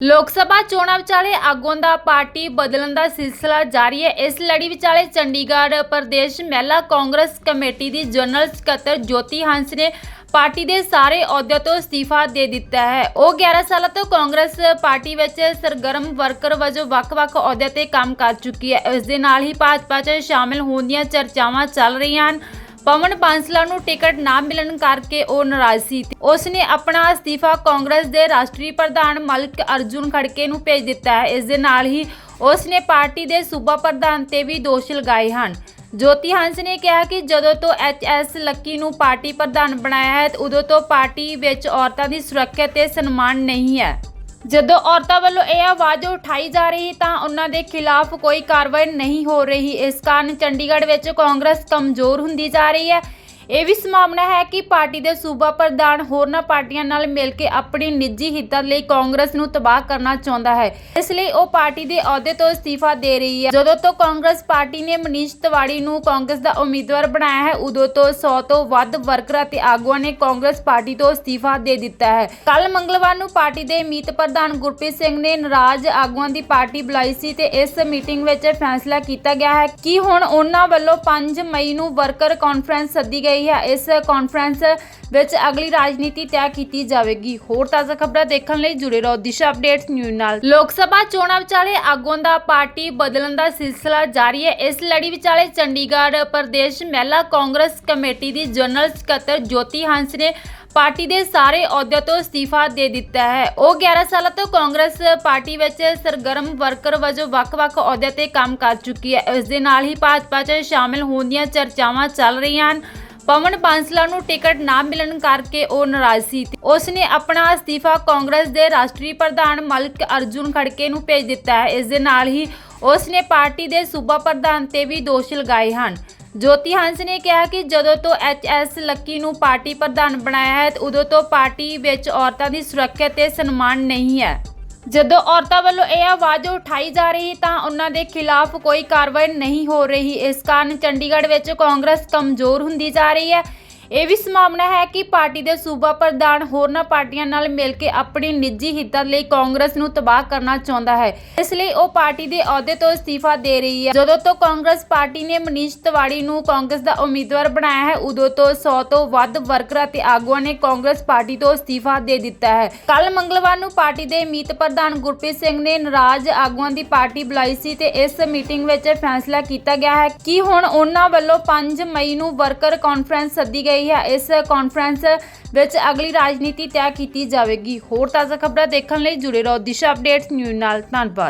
ਲੋਕ ਸਭਾ ਚੋਣਾਂ ਵਿਚਾਲੇ ਆਗੂਆਂ ਦਾ ਪਾਰਟੀ ਬਦਲਣ ਦਾ ਸਿਲਸਿਲਾ ਜਾਰੀ ਹੈ। ਇਸ ਲੜੀ ਵਿਚਾਲੇ ਚੰਡੀਗੜ੍ਹ ਪ੍ਰਦੇਸ਼ ਮਹਿਲਾ ਕਾਂਗਰਸ ਕਮੇਟੀ ਦੀ ਜਨਰਲ ਸਕੱਤਰ ਜੋਤੀ ਹੰਸ ਨੇ ਪਾਰਟੀ ਦੇ ਸਾਰੇ ਅਹੁਦਿਆਂ ਤੋਂ ਅਸਤੀਫਾ ਦੇ ਦਿੱਤਾ ਹੈ। ਉਹ 11 ਸਾਲਾਂ ਤੋਂ ਕਾਂਗਰਸ ਪਾਰਟੀ ਵਿੱਚ ਸਰਗਰਮ ਵਰਕਰ ਵਜੋਂ ਵੱਖ-ਵੱਖ ਅਹੁਦਿਆਂ ਤੇ ਕੰਮ ਕਰ ਚੁੱਕੀ ਹੈ। ਇਸ ਦੇ ਨਾਲ ਹੀ ਭਾਜਪਾ 'ਚ ਸ਼ਾਮਿਲ ਹੋਣ ਦੀਆਂ ਚਰਚਾਵਾਂ ਚੱਲ ਰਹੀਆਂ ਹਨ। ਪਵਨ ਬਾਂਸਲਾ ਨੂੰ ਟਿਕਟ ਨਾ ਮਿਲਣ ਕਰਕੇ ਉਹ ਨਾਰਾਜ਼ ਸੀ ਉਸ ਨੇ ਆਪਣਾ ਅਸਤੀਫਾ ਕਾਂਗਰਸ ਦੇ ਰਾਸ਼ਟਰੀ ਪ੍ਰਧਾਨ ਮਲਕ ਅਰਜੁਨ ਖੜਕੇ ਨੂੰ ਭੇਜ ਦਿੱਤਾ ਹੈ। ਇਸ ਦੇ ਨਾਲ ਹੀ ਉਸ ਨੇ ਪਾਰਟੀ ਦੇ ਸੂਬਾ ਪ੍ਰਧਾਨ ਤੇ ਵੀ ਦੋਸ਼ ਲਗਾਏ ਹਨ। ਜੋਤੀ ਹੰਸ ਨੇ ਕਿਹਾ ਕਿ ਜਦੋਂ ਤੋਂ ਐਚਐਸ ਲੱਕੀ ਨੂੰ ਪਾਰਟੀ ਪ੍ਰਧਾਨ ਬਣਾਇਆ ਹੈ, ਉਦੋਂ ਤੋਂ ਪਾਰਟੀ ਵਿੱਚ ਔਰਤਾਂ ਦੀ ਸੁਰੱਖਿਆ ਤੇ ਸਨਮਾਨ ਨਹੀਂ ਹੈ। ਜਦੋਂ ਔਰਤਾਂ ਵੱਲੋਂ ਇਹ ਆਵਾਜ਼ ਉਠਾਈ ਜਾ ਰਹੀ ਤਾਂ ਉਹਨਾਂ ਦੇ ਖਿਲਾਫ ਕੋਈ ਕਾਰਵਾਈ ਨਹੀਂ ਹੋ ਰਹੀ। ਇਸ ਕਾਰਨ ਚੰਡੀਗੜ੍ਹ ਵਿੱਚ ਕਾਂਗਰਸ ਕਮਜ਼ੋਰ ਹੁੰਦੀ ਜਾ ਰਹੀ ਹੈ। ਇਹ ਵੀ ਸੰਭਾਵਨਾ ਹੈ ਕਿ ਪਾਰਟੀ ਦੇ ਸੂਬਾ ਪ੍ਰਧਾਨ ਹੋਰਨਾਂ ਪਾਰਟੀਆਂ ਨਾਲ ਮਿਲ ਕੇ ਆਪਣੇ ਨਿੱਜੀ ਹਿੱਤਾਂ ਲਈ ਕਾਂਗਰਸ ਨੂੰ ਤਬਾਹ ਕਰਨਾ ਚਾਹੁੰਦਾ ਹੈ। ਇਸ ਲਈ ਉਹ ਪਾਰਟੀ ਦੇ ਅਹੁਦੇ ਤੋਂ ਅਸਤੀਫਾ ਦੇ ਰਹੀ ਹੈ। ਜਦੋਂ ਤੋਂ ਕਾਂਗਰਸ ਪਾਰਟੀ ਨੇ ਮਨੀਸ਼ ਤਿਵਾੜੀ ਨੂੰ ਕਾਂਗਰਸ ਦਾ ਉਮੀਦਵਾਰ ਬਣਾਇਆ ਹੈ, ਉਦੋਂ ਤੋਂ 100 ਤੋਂ ਵੱਧ ਵਰਕਰਾਂ ਤੇ ਆਗੂਆਂ ਨੇ ਕਾਂਗਰਸ ਪਾਰਟੀ ਤੋਂ ਅਸਤੀਫਾ ਦੇ ਦਿੱਤਾ ਹੈ। ਕੱਲ ਮੰਗਲਵਾਰ ਨੂੰ ਪਾਰਟੀ ਦੇ ਮੀਤ ਪ੍ਰਧਾਨ ਗੁਰਪ੍ਰੀਤ ਸਿੰਘ ਨੇ ਨਾਰਾਜ਼ ਆਗੂਆਂ ਦੀ ਪਾਰਟੀ ਬੁਲਾਈ ਸੀ ਤੇ ਇਸ ਮੀਟਿੰਗ ਵਿੱਚ ਫੈਸਲਾ ਕੀਤਾ ਗਿਆ ਹੈ ਕਿ ਹੁਣ ਉਹਨਾਂ ਵੱਲੋਂ 5 ਮਈ ਨੂੰ ਵਰਕਰ ਕਾਨਫਰੰਸ ਸੱਦੀ ਗਈ ਹੈ। ਇਸ ਕਾਨਫਰੰਸ ਵਿੱਚ ਅਗਲੀ ਰਾਜਨੀਤੀ ਤੈਅ ਕੀਤੀ ਜਾਵੇਗੀ। ਹੋਰ ਤਾਜ਼ਾ ਖਬਰਾਂ ਦੇਖਣ ਲਈ ਜੁੜੇ ਰਹੋ ਦਿਸ਼ਾ ਅਪਡੇਟਸ ਨਿਊਜ਼ ਨਾਲ। ਲੋਕ ਸਭਾ ਚੋਣਾਂ ਵਿਚਾਲੇ ਆਗੂਆਂ ਦਾ ਪਾਰਟੀ ਬਦਲਣ ਦਾ ਸਿਲਸਿਲਾ ਜਾਰੀ ਹੈ। ਇਸ ਲੜੀ ਵਿਚਾਲੇ ਚੰਡੀਗੜ੍ਹ ਪ੍ਰਦੇਸ਼ ਮਹਿਲਾ ਕਾਂਗਰਸ ਕਮੇਟੀ ਦੀ ਜਨਰਲ ਸਕੱਤਰ ਜੋਤੀ ਹੰਸ ਨੇ ਪਾਰਟੀ ਦੇ ਸਾਰੇ ਅਹੁਦਿਆਂ ਤੋਂ ਅਸਤੀਫਾ ਦੇ ਦਿੱਤਾ ਹੈ। ਉਹ 11 ਸਾਲਾਂ ਤੋਂ ਕਾਂਗਰਸ ਪਾਰਟੀ ਵਿੱਚ ਸਰਗਰਮ ਵਰਕਰ ਵਜੋਂ ਵੱਖ-ਵੱਖ ਅਹੁਦਿਆਂ ਤੇ ਕੰਮ ਕਰ ਚੁੱਕੀ ਹੈ। ਇਸ ਦੇ ਨਾਲ ਹੀ ਭਾਜਪਾ 'ਚ ਸ਼ਾਮਿਲ ਹੋਣ ਦੀਆਂ ਚਰਚਾਵਾਂ ਚੱਲ ਰਹੀਆਂ ਹਨ। ਪਵਨ ਬਾਂਸਲਾ ਨੂੰ ਟਿਕਟ ਨਾ ਮਿਲਣ ਕਰਕੇ ਉਹ ਨਾਰਾਜ਼ ਸੀ ਉਸ ਨੇ ਆਪਣਾ ਅਸਤੀਫਾ ਕਾਂਗਰਸ ਦੇ ਰਾਸ਼ਟਰੀ ਪ੍ਰਧਾਨ ਮਲਕ ਅਰਜੁਨ ਖੜਕੇ ਨੂੰ ਭੇਜ ਦਿੱਤਾ ਹੈ। ਇਸ ਦੇ ਨਾਲ ਹੀ ਉਸ ਨੇ ਪਾਰਟੀ ਦੇ ਸੂਬਾ ਪ੍ਰਧਾਨ ਤੇ ਵੀ ਦੋਸ਼ ਲਗਾਏ ਹਨ। ਜੋਤੀ ਹੰਸ ਨੇ ਕਿਹਾ ਕਿ ਜਦੋਂ ਤੋਂ ਐਚਐਸ ਲੱਕੀ ਨੂੰ ਪਾਰਟੀ ਪ੍ਰਧਾਨ ਬਣਾਇਆ ਹੈ, ਉਦੋਂ ਤੋਂ ਪਾਰਟੀ ਵਿੱਚ ਔਰਤਾਂ ਦੀ ਸੁਰੱਖਿਆ ਤੇ ਸਨਮਾਨ ਨਹੀਂ ਹੈ। ਜਦੋਂ ਔਰਤਾਂ ਵੱਲੋਂ ਇਹ ਆਵਾਜ਼ ਉਠਾਈ ਜਾ ਰਹੀ ਤਾਂ ਉਹਨਾਂ ਦੇ ਖਿਲਾਫ ਕੋਈ ਕਾਰਵਾਈ ਨਹੀਂ ਹੋ ਰਹੀ। ਇਸ ਕਾਰਨ ਚੰਡੀਗੜ੍ਹ ਵਿੱਚ ਕਾਂਗਰਸ ਕਮਜ਼ੋਰ ਹੁੰਦੀ ਜਾ ਰਹੀ ਹੈ। ਇਹ ਵੀ ਸੰਭਾਵਨਾ ਹੈ ਕਿ ਪਾਰਟੀ ਦੇ ਸੂਬਾ ਪ੍ਰਧਾਨ ਹੋਰਨਾਂ ਪਾਰਟੀਆਂ ਨਾਲ ਮਿਲ ਕੇ ਆਪਣੇ ਨਿੱਜੀ ਹਿੱਤਾਂ ਲਈ ਕਾਂਗਰਸ ਨੂੰ ਤਬਾਹ ਕਰਨਾ ਚਾਹੁੰਦਾ ਹੈ। ਇਸ ਲਈ ਉਹ ਪਾਰਟੀ ਦੇ ਅਹੁਦੇ ਤੋਂ ਅਸਤੀਫਾ ਦੇ ਰਹੀ ਹੈ। ਜਦੋਂ ਤੋਂ ਕਾਂਗਰਸ ਪਾਰਟੀ ਨੇ ਮਨੀਸ਼ ਤਿਵਾੜੀ ਨੂੰ ਕਾਂਗਰਸ ਦਾ ਉਮੀਦਵਾਰ ਬਣਾਇਆ ਹੈ, ਉਦੋਂ ਤੋਂ 100 ਤੋਂ ਵੱਧ ਵਰਕਰਾਂ ਤੇ ਆਗੂਆਂ ਨੇ ਕਾਂਗਰਸ ਪਾਰਟੀ ਤੋਂ ਅਸਤੀਫਾ ਦੇ ਦਿੱਤਾ ਹੈ। ਕੱਲ ਮੰਗਲਵਾਰ ਨੂੰ ਪਾਰਟੀ ਦੇ ਮੀਤ ਪ੍ਰਧਾਨ ਗੁਰਪ੍ਰੀਤ ਸਿੰਘ ਨੇ ਨਾਰਾਜ਼ ਆਗੂਆਂ ਦੀ ਪਾਰਟੀ ਬੁਲਾਈ ਸੀ ਤੇ ਇਸ ਮੀਟਿੰਗ ਵਿੱਚ ਫੈਸਲਾ ਕੀਤਾ ਗਿਆ ਹੈ ਕਿ ਹੁਣ ਉਹਨਾਂ ਵੱਲੋਂ 5 ਮਈ ਨੂੰ ਵਰਕਰ ਕਾਨਫਰੰਸ ਸੱਦੀ ਗਈ ਗਈ ਹੈ। ਇਸ ਕਾਨਫਰੰਸ ਵਿੱਚ ਅਗਲੀ ਰਾਜਨੀਤੀ ਤੈਅ ਕੀਤੀ ਜਾਵੇਗੀ। ਹੋਰ ਤਾਜ਼ਾ ਖਬਰਾਂ ਦੇਖਣ ਲਈ ਜੁੜੇ ਰਹੋ ਦਿਸ਼ਾ ਅਪਡੇਟਸ ਨਿਊਜ਼ ਨਾਲ। ਧੰਨਵਾਦ।